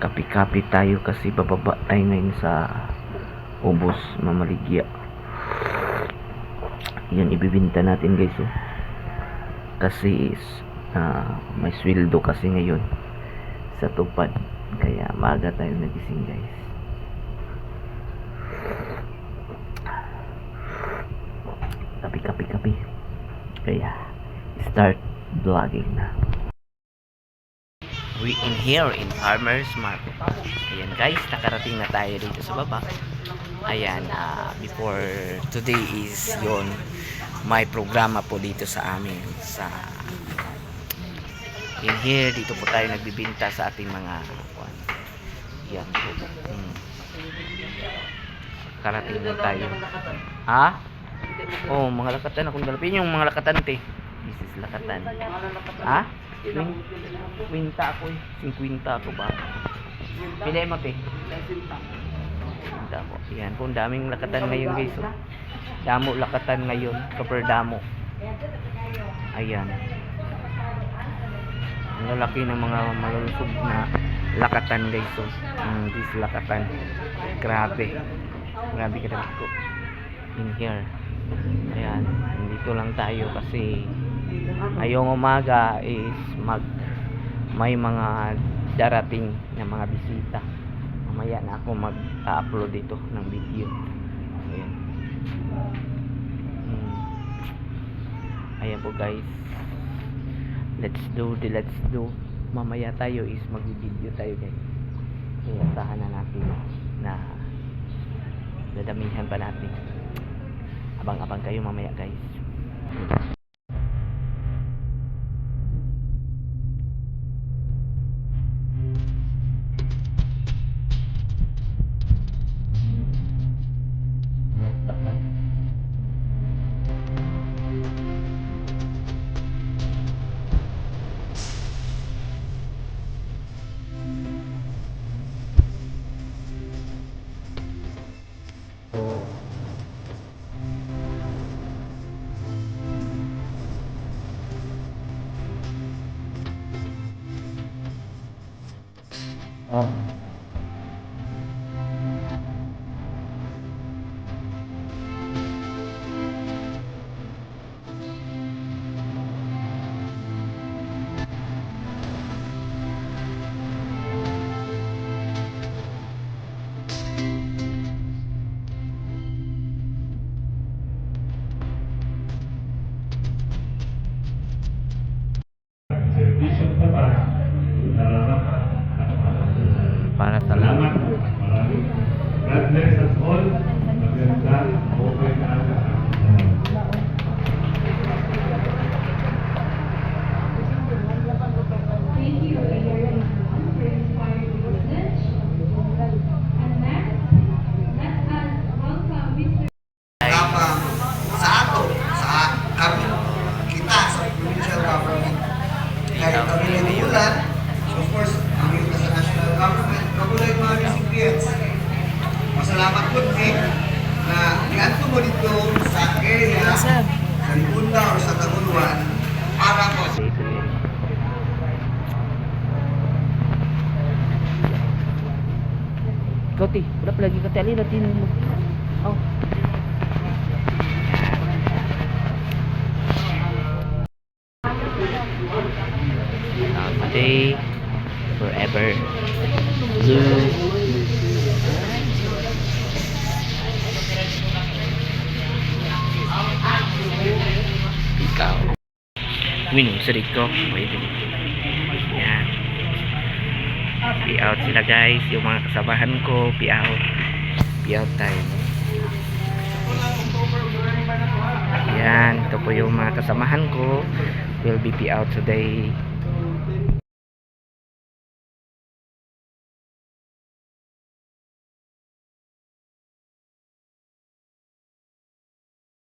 Kapi-kapi tayo kasi bababa tayo ngayon sa ubos mamaligya. Yan ibibinta natin guys oh. Kasi is, ah, may sweldo kasi ngayon sa tupad. Kaya maaga tayo nagising guys. Kapi kapi kapi. Kaya start vlogging na. We in here in Farmers Market. Ayan guys, nakarating na tayo dito sa baba. Ayan, ah, before today is yon may programa po dito sa amin sa in here dito po tayo nagbibinta sa ating mga kuwan. Yan po. Hmm. Karating na tayo. Ha? Oh, mga lakatan akong dalapin yung mga lakatan te. This is lakatan. Ha? Win, winta ako eh. 50 ako ba? Pilay mo te. Winta ako. Yan po, ang daming lakatan ngayon guys. Oh. Damo lakatan ngayon. Super damo. Ayan. Ang lalaki ng mga malulusog na lakatan guys. So, mm, this lakatan. Grabe. Grabe ka ko. In here. Ayan. Dito lang tayo kasi ngayong umaga is mag may mga darating na mga bisita. Mamaya na ako mag-upload dito ng video. Ayan. Mm. Ayan po guys. Let's do the let's do. Mamaya tayo is mag-video tayo guys. Kaya asahan na natin na dadamihan pa natin. Abang-abang kayo mamaya guys. Oh. Para sa Salamat. Maraming. God bless us all. Ikaw ti, wala pa lagi ka tali natin. Oh. Now today, forever, blue. Ikaw. Minum ko. Pwede. Yan. Be out sila guys. Yung mga kasabahan ko, be out. Be out tayo. Yan. Ito po yung mga kasamahan ko. Will be be out today.